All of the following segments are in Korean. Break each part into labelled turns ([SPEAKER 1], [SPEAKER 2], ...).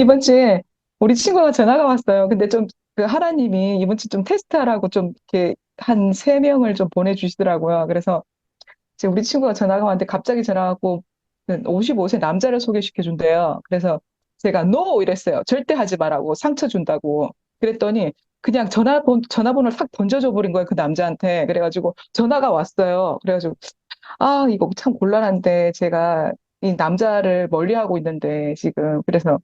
[SPEAKER 1] 이번 주에 우리 친구가 전화가 왔어요. 근데 좀 그 하나님이 이번 주 좀 테스트하라고 좀 이렇게 한 세 명을 좀 보내주시더라고요. 그래서 이제 우리 친구가 전화가 왔는데 갑자기 전화하고 55세 남자를 소개시켜 준대요. 그래서 제가 NO 이랬어요. 절대 하지 말라고 상처 준다고. 그랬더니 그냥 전화번 전화번호를 싹 던져줘 버린 거예요. 그 남자한테. 그래가지고 전화가 왔어요. 그래가지고 아 이거 참 곤란한데 제가 이 남자를 멀리하고 있는데 지금 그래서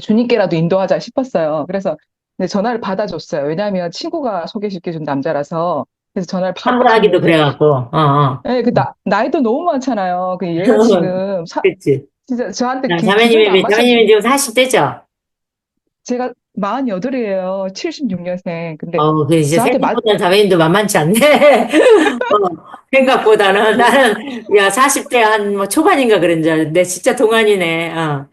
[SPEAKER 1] 주님께라도 인도하자 싶었어요. 그래서 근데 전화를 받아줬어요. 왜냐하면 친구가 소개시켜준 남자라서 그래서 전화를
[SPEAKER 2] 환불하기도
[SPEAKER 1] 받아줬는데
[SPEAKER 2] 그래갖고, 어, 어.
[SPEAKER 1] 예, 그 나, 나이도 너무 많잖아요. 그 얘가 지금 사,
[SPEAKER 2] 그치.
[SPEAKER 1] 진짜 저한테
[SPEAKER 2] 자,
[SPEAKER 1] 안
[SPEAKER 2] 자매님이, 자매님이 지금 40대죠?
[SPEAKER 1] 제가 48이에요. 76년생. 근데
[SPEAKER 2] 어, 그 이제
[SPEAKER 1] 저한테 맞
[SPEAKER 2] 생각보다 자매님도 만만치 않네. 어, 생각보다는 나는, 야, 40대 한 뭐 초반인가 그런 줄 알았는데, 진짜 동안이네. 어.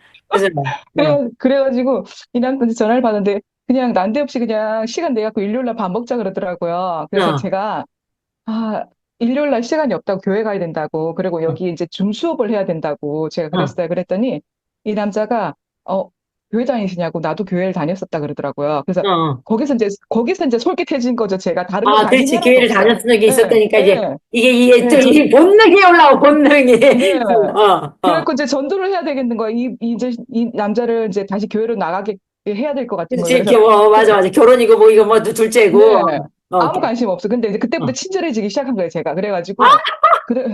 [SPEAKER 1] 그래가지고 이 남편한테 전화를 받았는데 그냥 난데없이 그냥 시간 내갖고 일요일 날 밥 먹자 그러더라고요. 그래서
[SPEAKER 2] 어,
[SPEAKER 1] 제가 아 일요일 날 시간이 없다고 교회 가야 된다고 그리고 여기 이제 줌 수업을 해야 된다고 제가
[SPEAKER 2] 어,
[SPEAKER 1] 그랬어요. 그랬더니 이 남자가 어 교회 다니시냐고 나도 교회를 다녔었다 그러더라고요. 그래서
[SPEAKER 2] 어, 어.
[SPEAKER 1] 거기서 이제 거기서 이제 솔깃해진 거죠. 제가 다른 거
[SPEAKER 2] 아, 그렇지. 교회를. 다녔던
[SPEAKER 1] 예,
[SPEAKER 2] 있었다니까, 이제,
[SPEAKER 1] 예,
[SPEAKER 2] 이게, 이게
[SPEAKER 1] 저,
[SPEAKER 2] 이 본능이 올라오, 본능이.
[SPEAKER 1] 네.
[SPEAKER 2] 어, 어.
[SPEAKER 1] 그래갖고 이제 전도를 해야 되겠는 거예요. 이, 이제 이 남자를 이제 다시 교회로 나가게 해야 될 것 같은 거예요. 그래서
[SPEAKER 2] 겨, 어, 맞아, 맞아. 결혼이고 뭐, 이거 뭐, 둘째고.
[SPEAKER 1] 네.
[SPEAKER 2] 어,
[SPEAKER 1] 아무 관심 없어. 근데 이제 그때부터
[SPEAKER 2] 어.
[SPEAKER 1] 친절해지기 시작한 거예요, 제가. 그래가지고, 그래,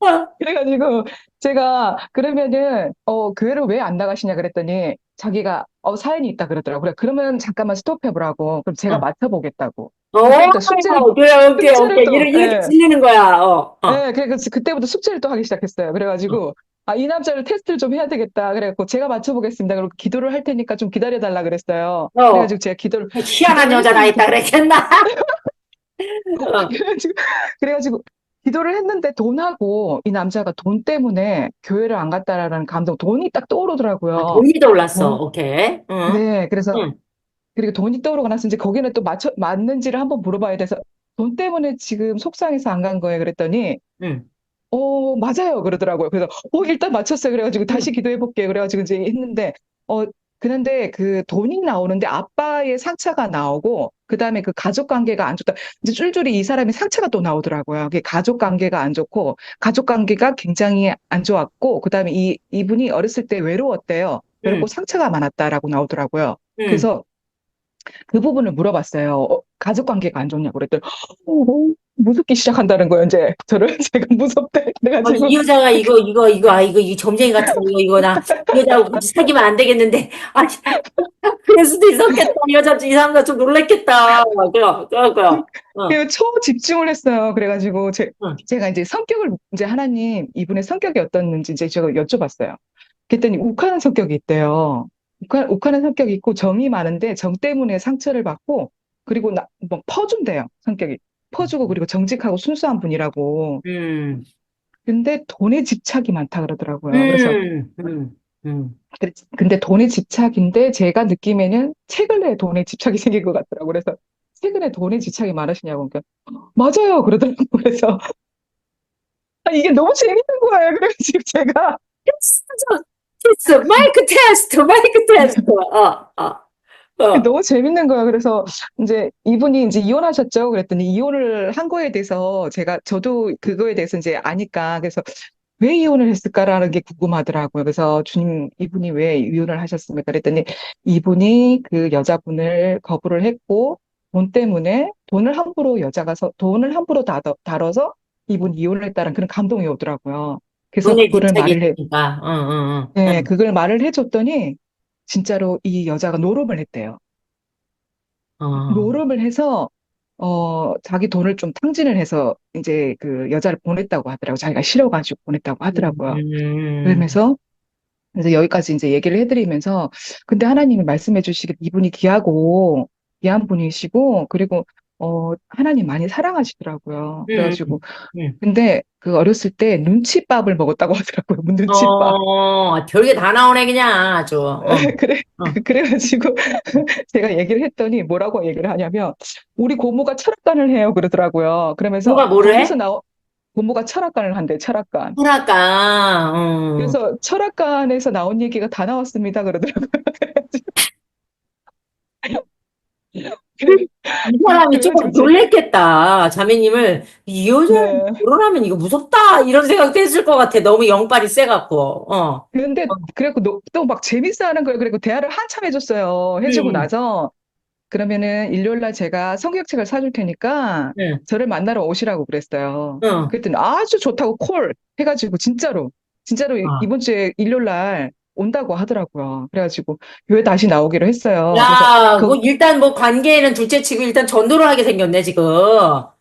[SPEAKER 2] 어.
[SPEAKER 1] 그래가지고, 제가, 그러면은, 어, 교회를 왜 안 나가시냐 그랬더니, 자기가, 어, 사연이 있다 그러더라고요. 그래, 그러면 잠깐만 스톱해보라고. 그럼 제가
[SPEAKER 2] 어.
[SPEAKER 1] 맞춰보겠다고.
[SPEAKER 2] 오,
[SPEAKER 1] 그때부터 숙제를,
[SPEAKER 2] 오케이, 오케이,
[SPEAKER 1] 숙제를
[SPEAKER 2] 오케이.
[SPEAKER 1] 또,
[SPEAKER 2] 이렇게, 이렇게
[SPEAKER 1] 예,
[SPEAKER 2] 질리는 거야. 어, 어,
[SPEAKER 1] 예, 그래서 그때부터 숙제를 또 하기 시작했어요. 그래가지고, 아, 이 남자를 테스트를 좀 해야 되겠다. 그래갖고, 제가 맞춰보겠습니다. 그리고 기도를 할 테니까 좀 기다려달라 그랬어요.
[SPEAKER 2] 어.
[SPEAKER 1] 그래가지고 제가 기도를,
[SPEAKER 2] 희한한
[SPEAKER 1] 기도를
[SPEAKER 2] 여자가
[SPEAKER 1] 했습니다.
[SPEAKER 2] 있다 그랬겠나? 어,
[SPEAKER 1] 그래가지고, 그래가지고 기도를 했는데 돈하고 이 남자가 돈 때문에 교회를 안 갔다라는 감동, 돈이 딱
[SPEAKER 2] 아,
[SPEAKER 1] 떠오르더라고요.
[SPEAKER 2] 돈이 떠올랐어.
[SPEAKER 1] 돈,
[SPEAKER 2] 오케이. 응,
[SPEAKER 1] 네, 그래서
[SPEAKER 2] 응,
[SPEAKER 1] 그리고 돈이 떠오르고 나서 이제 거기는 또 맞춰 맞는지를 한번 물어봐야 돼서 돈 때문에 지금 속상해서 안 간 거예요. 그랬더니
[SPEAKER 2] 응,
[SPEAKER 1] 어 맞아요 그러더라고요. 그래서 어 일단 맞췄어요. 그래가지고
[SPEAKER 2] 응,
[SPEAKER 1] 다시 기도해 볼게요. 그래가지고 이제 했는데 어 그런데 그 돈이 나오는데 아빠의 상처가 나오고 그다음에 그 가족 관계가 안 좋다. 이제 줄줄이 이 사람이 상처가 또 나오더라고요. 그게 가족 관계가 안 좋고 가족 관계가 굉장히 안 좋았고 그다음에 이 이분이 어렸을 때 외로웠대요. 외롭고
[SPEAKER 2] 응,
[SPEAKER 1] 상처가 많았다라고 나오더라고요.
[SPEAKER 2] 응.
[SPEAKER 1] 그래서 그 부분을 물어봤어요. 어, 가족 관계가 안 좋냐고 그랬더니 어, 무섭기 시작한다는 거예요. 이제 저를 제가 무섭대.
[SPEAKER 2] 어,
[SPEAKER 1] 그래가지고
[SPEAKER 2] 이 여자가 이거, 이거, 이거, 아, 이거, 이 점쟁이 같은 거, 이거, 이거, 나, 이 여자하고 같이 사귀면 안 되겠는데. 아, 그럴 수도 있었겠다. 이 여자, 이 사람도 좀 놀랬겠다. 그래요, 그래요, 그래요. 어,
[SPEAKER 1] 그 초집중을 했어요. 그래가지고 제,
[SPEAKER 2] 응,
[SPEAKER 1] 제가 이제 성격을 이제 하나님 이분의 성격이 어떻는지 이제 제가 여쭤봤어요. 그랬더니 욱하는 성격이 있대요. 욱하, 욱하는 성격이 있고 정이 많은데 정 때문에 상처를 받고 그리고 나, 뭐 퍼준대요. 성격이 퍼주고 그리고 정직하고 순수한 분이라고.
[SPEAKER 2] 음,
[SPEAKER 1] 근데 돈에 집착이 많다 그러더라고요. 그래서
[SPEAKER 2] 음, 음, 음.
[SPEAKER 1] 그래- 근데 돈에 집착인데 제가 느낌에는 최근에 돈에 집착이 생긴 것 같더라고요. 그래서 최근에 돈에 집착이 많으시냐고 그러니까 맞아요 그러더라고요. 그래서 아, 이게 너무 재밌는 거예요. 그래가지고 제가
[SPEAKER 2] 테스트, 마이크 테스트, 마이크 테스트. 어, 어, 어.
[SPEAKER 1] 너무 재밌는 거예요. 그래서 이제 이분이 이제 이혼하셨죠. 그랬더니 이혼을 한 거에 대해서 제가 저도 그거에 대해서 이제 아니까 그래서 왜 이혼을 했을까라는 게 궁금하더라고요. 그래서 주님 이분이 왜 이혼을 하셨습니까? 그랬더니 이분이 그 여자분을 거부를 했고 돈 때문에 돈을 함부로 여자가 서, 돈을 함부로 다뤄, 다뤄서 이분이 이혼을 했다는 그런 감동이 오더라고요. 그래서 그거를
[SPEAKER 2] 집착이
[SPEAKER 1] 말을 해,
[SPEAKER 2] 있으니까. 응, 응, 응.
[SPEAKER 1] 네,
[SPEAKER 2] 응.
[SPEAKER 1] 그걸 말을 해줬더니 진짜로 이 여자가 노름을 했대요.
[SPEAKER 2] 어,
[SPEAKER 1] 노름을 해서 어 자기 돈을 좀 탕진을 해서 이제 그 여자를 보냈다고 하더라고요. 자기가 싫어가지고 보냈다고 하더라고요.
[SPEAKER 2] 음,
[SPEAKER 1] 그러면서 그래서 여기까지 이제 얘기를 해드리면서 근데 하나님이 말씀해 주시길 이분이 귀하고 귀한 분이시고 그리고 어 하나님 많이 사랑하시더라고요.
[SPEAKER 2] 음,
[SPEAKER 1] 그래가지고
[SPEAKER 2] 음.
[SPEAKER 1] 근데 그 어렸을 때 눈칫밥을 먹었다고 하더라고요. 눈칫밥.
[SPEAKER 2] 어, 별게 다 나오네, 그냥, 아주. 어,
[SPEAKER 1] 그래,
[SPEAKER 2] 어.
[SPEAKER 1] 그래가지고 제가 얘기를 했더니 뭐라고 얘기를 하냐면 우리 고모가 철학관을 해요 그러더라고요. 그러면서
[SPEAKER 2] 누가 뭐를
[SPEAKER 1] 거기서
[SPEAKER 2] 해?
[SPEAKER 1] 나오 고모가 철학관을 한대, 철학관.
[SPEAKER 2] 철학가, 음.
[SPEAKER 1] 그래서 철학관에서 나온 얘기가 다 나왔습니다. 그러더라고요.
[SPEAKER 2] 이 사람이 조금 놀랬겠다. 자매님을, 이 여자
[SPEAKER 1] 네.
[SPEAKER 2] 결혼하면 이거 무섭다. 이런 생각도 했을 것 같아. 너무 영빨이 세갖고, 어.
[SPEAKER 1] 근데 그래갖고 또 막 재밌어 하는 거예요. 그리고 대화를 한참 해줬어요. 해주고
[SPEAKER 2] 음.
[SPEAKER 1] 나서 그러면은 일요일 날 제가 성경책을 사줄 테니까
[SPEAKER 2] 응,
[SPEAKER 1] 저를 만나러 오시라고 그랬어요.
[SPEAKER 2] 응.
[SPEAKER 1] 그랬더니 아주 좋다고 콜 해가지고 진짜로 진짜로 이-
[SPEAKER 2] 아.
[SPEAKER 1] 이번 주에 일요일 날 온다고 하더라고요. 그래가지고 교회 다시 나오기로 했어요. 그래서
[SPEAKER 2] 야,
[SPEAKER 1] 그-
[SPEAKER 2] 뭐 일단 뭐 관계에는 둘째 치고 일단 전도를 하게 생겼네, 지금.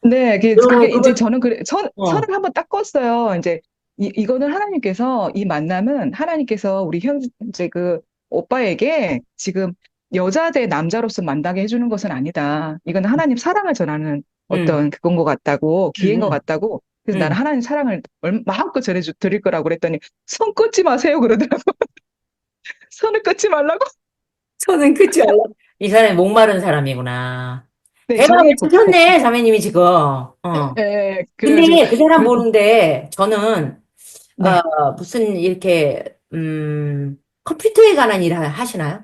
[SPEAKER 1] 네, 그게,
[SPEAKER 2] 어,
[SPEAKER 1] 그게 이제 저는 그래 선,
[SPEAKER 2] 어.
[SPEAKER 1] 선을 한번 딱 껐어요. 이제 이, 이거는 하나님께서 이 만남은 하나님께서 우리 현재 그 오빠에게 지금 여자 대 남자로서 만나게 해주는 것은 아니다. 이건 하나님 사랑을 전하는 어떤 그건 것 같다고 기회인 것
[SPEAKER 2] 음.
[SPEAKER 1] 같다고. 그래서
[SPEAKER 2] 음.
[SPEAKER 1] 나는 하나님 사랑을 얼- 마음껏 전해주 드릴 거라고 그랬더니 선 끊지 마세요 그러더라고. 선을 끊지 말라고.
[SPEAKER 2] 저는 그치 않아. 이 사람이 목마른 사람이구나.
[SPEAKER 1] 네,
[SPEAKER 2] 대박을
[SPEAKER 1] 저게
[SPEAKER 2] 치셨네, 자매님이 지금. 어.
[SPEAKER 1] 네, 그래가지고
[SPEAKER 2] 근데 그 사람
[SPEAKER 1] 그래도-
[SPEAKER 2] 보는데 저는
[SPEAKER 1] 네.
[SPEAKER 2] 어, 무슨 이렇게 음, 컴퓨터에 관한 일을 하시나요?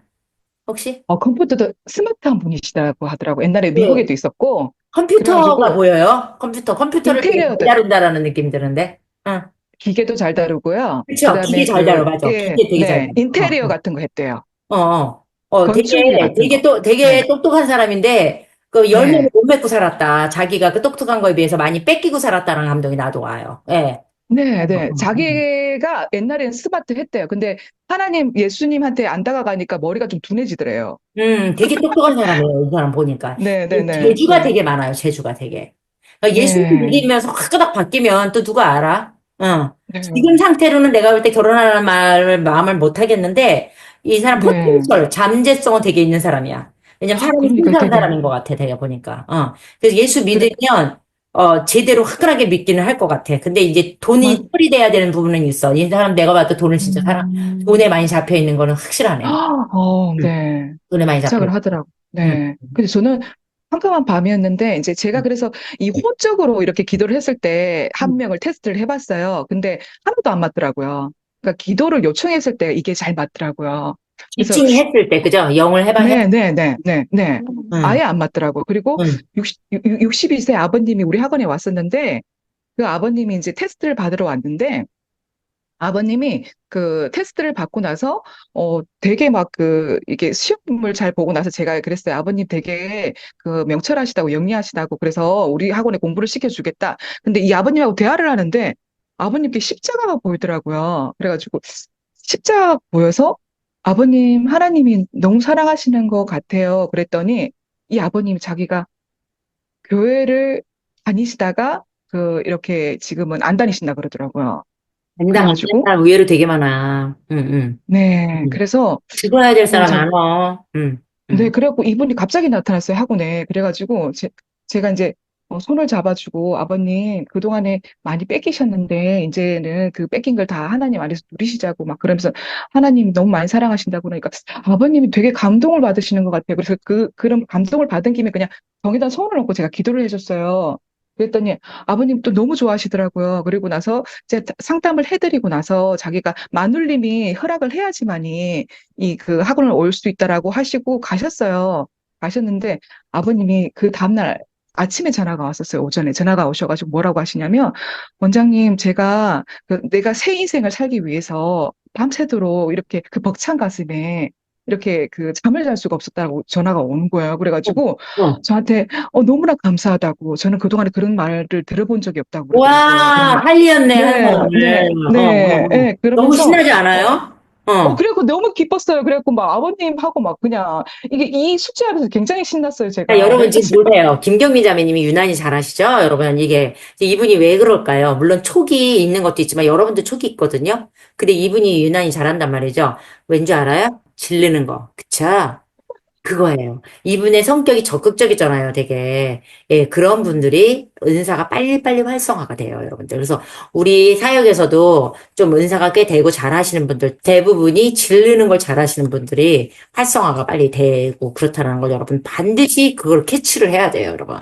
[SPEAKER 2] 혹시?
[SPEAKER 1] 어, 컴퓨터도 스마트한 분이시다고 하더라고. 옛날에
[SPEAKER 2] 네.
[SPEAKER 1] 미국에도 있었고.
[SPEAKER 2] 컴퓨터가
[SPEAKER 1] 그래가지고-
[SPEAKER 2] 보여요? 컴퓨터, 컴퓨터를
[SPEAKER 1] 인테리어도-
[SPEAKER 2] 다룬다라는 느낌이 드는데. 응.
[SPEAKER 1] 기계도 잘 다루고요. 그다음에
[SPEAKER 2] 기계 잘
[SPEAKER 1] 그,
[SPEAKER 2] 다뤄, 맞아.
[SPEAKER 1] 예,
[SPEAKER 2] 기계 되게 잘
[SPEAKER 1] 네,
[SPEAKER 2] 다뤄.
[SPEAKER 1] 인테리어
[SPEAKER 2] 어,
[SPEAKER 1] 같은 거 했대요.
[SPEAKER 2] 어, 어. 어, 되게, 되게
[SPEAKER 1] 거.
[SPEAKER 2] 또, 되게
[SPEAKER 1] 네.
[SPEAKER 2] 똑똑한 사람인데, 그 열매를
[SPEAKER 1] 네.
[SPEAKER 2] 못 맺고 살았다. 자기가 그 똑똑한 거에 비해서 많이 뺏기고 살았다는 감동이 나도 와요. 예.
[SPEAKER 1] 네, 네.
[SPEAKER 2] 어, 어,
[SPEAKER 1] 자기가 옛날에는 스마트 했대요. 근데 하나님, 예수님한테 안 다가가니까 머리가 좀 둔해지더래요.
[SPEAKER 2] 음, 되게 똑똑한 사람이에요. 이 사람 보니까.
[SPEAKER 1] 네, 네, 네.
[SPEAKER 2] 재주가
[SPEAKER 1] 네.
[SPEAKER 2] 되게 많아요. 재주가 되게. 그러니까 예수님
[SPEAKER 1] 네.
[SPEAKER 2] 믿으면서 확 바뀌면 또 누가 알아? 어.
[SPEAKER 1] 네.
[SPEAKER 2] 지금 상태로는 내가 볼 때 결혼하는 말을 마음을 못 하겠는데 이 사람
[SPEAKER 1] 네.
[SPEAKER 2] 포텐셜, 잠재성은 되게 있는 사람이야. 왜냐면
[SPEAKER 1] 아,
[SPEAKER 2] 사람이
[SPEAKER 1] 그러니까
[SPEAKER 2] 순수한
[SPEAKER 1] 되게-
[SPEAKER 2] 사람인 것 같아, 내가 보니까. 어. 그래서 예수 믿으면 어, 제대로 화끈하게 믿기는 할 것 같아. 근데 이제 돈이
[SPEAKER 1] 맞-
[SPEAKER 2] 처리돼야 되는 부분은 있어. 이 사람 내가 봐도 돈을 진짜 사랑,
[SPEAKER 1] 음.
[SPEAKER 2] 돈에 많이 잡혀 있는 거는 확실하네.
[SPEAKER 1] 어, 네.
[SPEAKER 2] 돈에 많이 잡혀.
[SPEAKER 1] 시작을 하더라고. 네. 근데 저는 깜깜한 밤이었는데, 이제 제가
[SPEAKER 2] 음.
[SPEAKER 1] 그래서 이 호적으로 이렇게 기도를 했을 때한
[SPEAKER 2] 음.
[SPEAKER 1] 명을 테스트를 해봤어요. 근데 하나도 안 맞더라고요. 그러니까 기도를 요청했을 때 이게 잘 맞더라고요. 그래서-
[SPEAKER 2] 집중이 했을 때, 그죠? 영을 해봐.
[SPEAKER 1] 네, 네, 네, 네, 네.
[SPEAKER 2] 응.
[SPEAKER 1] 아예 안 맞더라고요. 그리고
[SPEAKER 2] 응.
[SPEAKER 1] 60, 62세 아버님이 우리 학원에 왔었는데, 그 아버님이 이제 테스트를 받으러 왔는데, 아버님이 그 테스트를 받고 나서, 어, 되게 막 그, 이게 시험을 잘 보고 나서 제가 그랬어요. 아버님 되게 그 명철하시다고, 영리하시다고, 그래서 우리 학원에 공부를 시켜주겠다. 근데 이 아버님하고 대화를 하는데, 아버님께 십자가가 보이더라고요. 그래가지고, 십자가 보여서, 아버님, 하나님이 너무 사랑하시는 것 같아요. 그랬더니, 이 아버님이 자기가 교회를 다니시다가, 그, 이렇게 지금은 안 다니신다 그러더라고요.
[SPEAKER 2] 안
[SPEAKER 1] 그래가지고?
[SPEAKER 2] 되는 사람 의외로 되게 많아. 응, 응.
[SPEAKER 1] 네.
[SPEAKER 2] 음.
[SPEAKER 1] 그래서,
[SPEAKER 2] 죽어야 될 사람
[SPEAKER 1] 저-
[SPEAKER 2] 많아. 응. 응.
[SPEAKER 1] 네, 그래갖고 이분이 갑자기 나타났어요, 학원에. 그래가지고, 제, 제가 이제, 어, 손을 잡아주고, 아버님, 그동안에 많이 뺏기셨는데, 이제는 그 뺏긴 걸 다 하나님 안에서 누리시자고, 막 그러면서, 하나님이 너무 많이 사랑하신다고 그러니까, 아버님이 되게 감동을 받으시는 것 같아요. 그래서 그, 그런 감동을 받은 김에 그냥 정에다 손을 얹고 제가 기도를 해줬어요. 그랬더니, 아버님 또 너무 좋아하시더라고요. 그리고 나서, 제가 상담을 해드리고 나서, 자기가 마눌님이 허락을 해야지만이, 이 그 학원을 올 수 있다라고 하시고 가셨어요. 가셨는데 아버님이 그 다음날 아침에 전화가 왔었어요. 오전에 전화가 오셔가지고 뭐라고 하시냐면 원장님 제가 그 내가 새 인생을 살기 위해서 밤새도록 이렇게 그 벅찬 가슴에 이렇게 그 잠을 잘 수가 없었다고 전화가 오는 거예요. 그래가지고
[SPEAKER 2] 어.
[SPEAKER 1] 저한테 어, 너무나 감사하다고 저는 그동안에 그런 말을 들어본 적이 없다고
[SPEAKER 2] 와,
[SPEAKER 1] 그러더라고요.
[SPEAKER 2] 할리였네, 한
[SPEAKER 1] 네,
[SPEAKER 2] 사람을.
[SPEAKER 1] 네,
[SPEAKER 2] 어,
[SPEAKER 1] 네,
[SPEAKER 2] 어, 어.
[SPEAKER 1] 네,
[SPEAKER 2] 너무
[SPEAKER 1] 그러면서
[SPEAKER 2] 신나지 않아요? 어.
[SPEAKER 1] 어, 그래갖고 너무 기뻤어요. 그래갖고 막 아버님하고 막 그냥 이게 이 숙제하면서 굉장히 신났어요, 제가.
[SPEAKER 2] 자, 여러분 지금 보세요. 김경민 자매님이 유난히 잘하시죠? 여러분 이게 이분이 왜 그럴까요? 물론 촉이 있는 것도 있지만 여러분도 촉이 있거든요. 근데 이분이 유난히 잘한단 말이죠. 왠지 알아요? 질르는 거. 그쵸? 그거예요. 이분의 성격이 적극적이잖아요, 되게. 예, 그런 분들이 은사가 빨리빨리 활성화가 돼요, 여러분들. 그래서 우리 사역에서도 좀 은사가 꽤 되고 잘하시는 분들, 대부분이 질르는 걸 잘하시는 분들이 활성화가 빨리 되고 그렇다는 걸 여러분 반드시 그걸 캐치를 해야 돼요, 여러분.